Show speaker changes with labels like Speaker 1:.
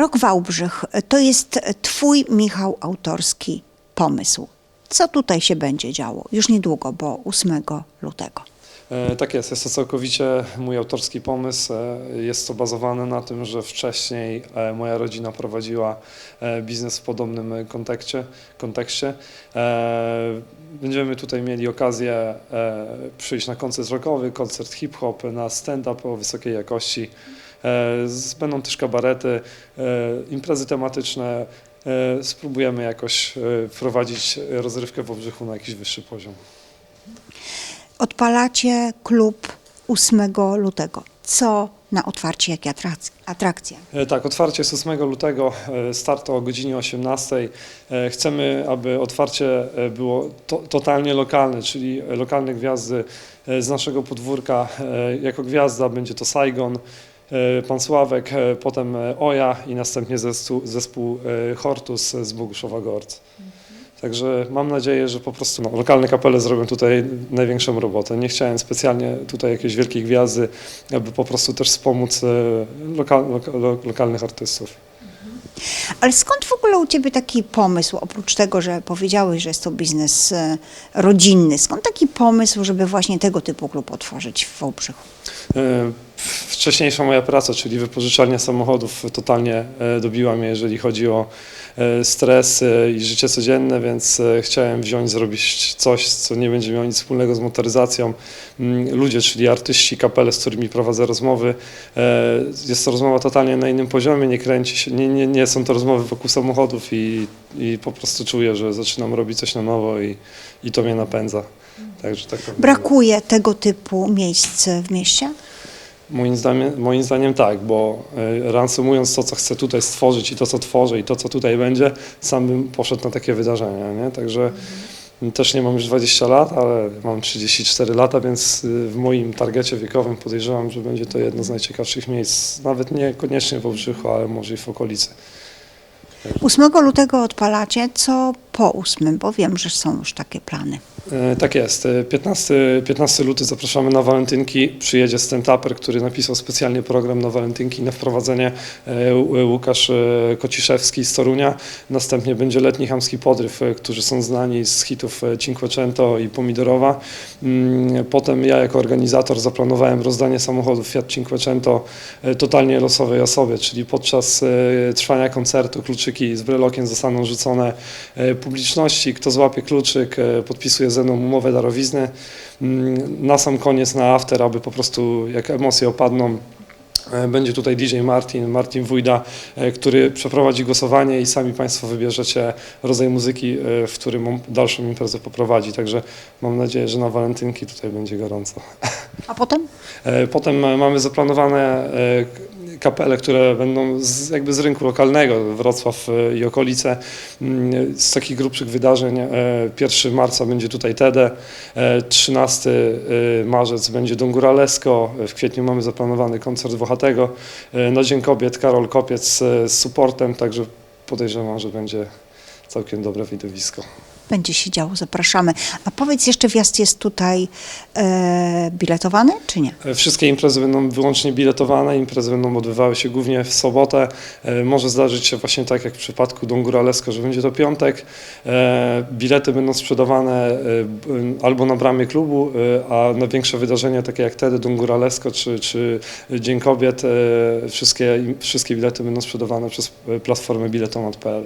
Speaker 1: Rok Wałbrzych to jest Twój, Michał, autorski pomysł. Co tutaj się będzie działo? Już niedługo, bo 8 lutego.
Speaker 2: E, Tak jest, jest to całkowicie mój autorski pomysł. E, Jest to bazowane na tym, że wcześniej e, moja rodzina prowadziła biznes w podobnym kontekście. kontekście. Będziemy tutaj mieli okazję przyjść na koncert rockowy, koncert hip-hop, na stand-up o wysokiej jakości. E, Będą też kabarety, e, imprezy tematyczne. E, Spróbujemy jakoś wprowadzić rozrywkę w Obrzychu na jakiś wyższy poziom.
Speaker 1: Odpalacie klub 8 lutego. Co na otwarcie, jakie atrak- atrakcje?
Speaker 2: Tak, otwarcie jest 8 lutego, e, start o godzinie 18. E, Chcemy, aby otwarcie było to, totalnie lokalne, czyli lokalne gwiazdy z naszego podwórka. Jako gwiazda będzie to Saigon, Pan Sławek, e, potem e, Oja i następnie zespół, zespół e, Hortus z Boguszowa Gorc. Także mam nadzieję, że po prostu no, lokalne kapele zrobią tutaj największą robotę. Nie chciałem specjalnie tutaj jakiejś wielkiej gwiazdy, aby po prostu też wspomóc e, lokal, loka, lo, lokalnych artystów.
Speaker 1: Ale skąd w ogóle u Ciebie taki pomysł, oprócz tego, że powiedziałeś, że jest to biznes e, rodzinny, skąd taki pomysł, żeby właśnie tego typu klub otworzyć w Wałbrzychu?
Speaker 2: Wcześniejsza moja praca, czyli wypożyczalnia samochodów, totalnie e, dobiła mnie, jeżeli chodzi o e, stres e, i życie codzienne, więc chciałem wziąć, zrobić coś, co nie będzie miało nic wspólnego z motoryzacją. Mm, Ludzie, czyli artyści, kapele, z którymi prowadzę rozmowy. Jest to rozmowa totalnie na innym poziomie, nie kręci się, nie, nie, nie są to rozmowy wokół samochodów i, i po prostu czuję, że zaczynam robić coś na nowo i, i to mnie napędza. Także tak.
Speaker 1: Brakuje tego typu miejsc w mieście?
Speaker 2: Moim zdaniem, moim zdaniem tak, bo y, reasumując to, co chcę tutaj stworzyć i to, co tworzę i to, co tutaj będzie, sam bym poszedł na takie wydarzenia, nie? Także też nie mam już 20 lat, ale mam 34 lata, więc y, w moim targecie wiekowym podejrzewam, że będzie to jedno z najciekawszych miejsc, nawet niekoniecznie w Obrzychu, ale może i w okolicy.
Speaker 1: 8 lutego odpalacie, co po 8, bo wiem, że są już takie plany.
Speaker 2: E, Tak jest. E, 15, 15 luty zapraszamy na walentynki. Przyjedzie stand-uper, który napisał specjalnie program na walentynki na wprowadzenie e, Łukasz Kociszewski z Torunia. Następnie będzie letni chamski podryw, którzy są znani z hitów Cinquecento i Pomidorowa. Mm, Potem ja jako organizator zaplanowałem rozdanie samochodów Fiat Cinquecento totalnie losowej osobie, czyli podczas trwania koncertu kluczyki z brelokiem zostaną rzucone publiczności. Kto złapie kluczyk, e, podpisuje ze mną umowę darowizny. Mm, Na sam koniec, na after, aby po prostu jak emocje opadną, e, będzie tutaj DJ Martin, Martin Wójda, e, który przeprowadzi głosowanie i sami Państwo wybierzecie rodzaj muzyki, e, w którym dalszą imprezę poprowadzi. Także mam nadzieję, że na walentynki tutaj będzie gorąco.
Speaker 1: A potem?
Speaker 2: Potem mamy zaplanowane kapele, które będą z, jakby z rynku lokalnego, Wrocław e, i okolice. Mm, Z takich grubszych wydarzeń e, 1 marca będzie tutaj TEDE, e, 13 e, marzec będzie e, w kwietniu mamy zaplanowany koncert Włochatego, e, na Dzień Kobiet Karol Kopiec e, z supportem, także podejrzewam, że będzie całkiem dobre widowisko.
Speaker 1: Będzie się działo, zapraszamy. A powiedz jeszcze, wjazd jest tutaj e, biletowany, czy nie?
Speaker 2: E, Wszystkie imprezy będą wyłącznie biletowane, imprezy będą odbywały się głównie w sobotę. E, Może zdarzyć się właśnie tak jak w przypadku Don Góralesko, że będzie to piątek. E, Bilety będą sprzedawane e, albo na bramie klubu, e, a na większe wydarzenia takie jak wtedy Don Góralesko czy, czy Dzień Kobiet, e, wszystkie, wszystkie bilety będą sprzedawane przez e, platformę biletomat.pl.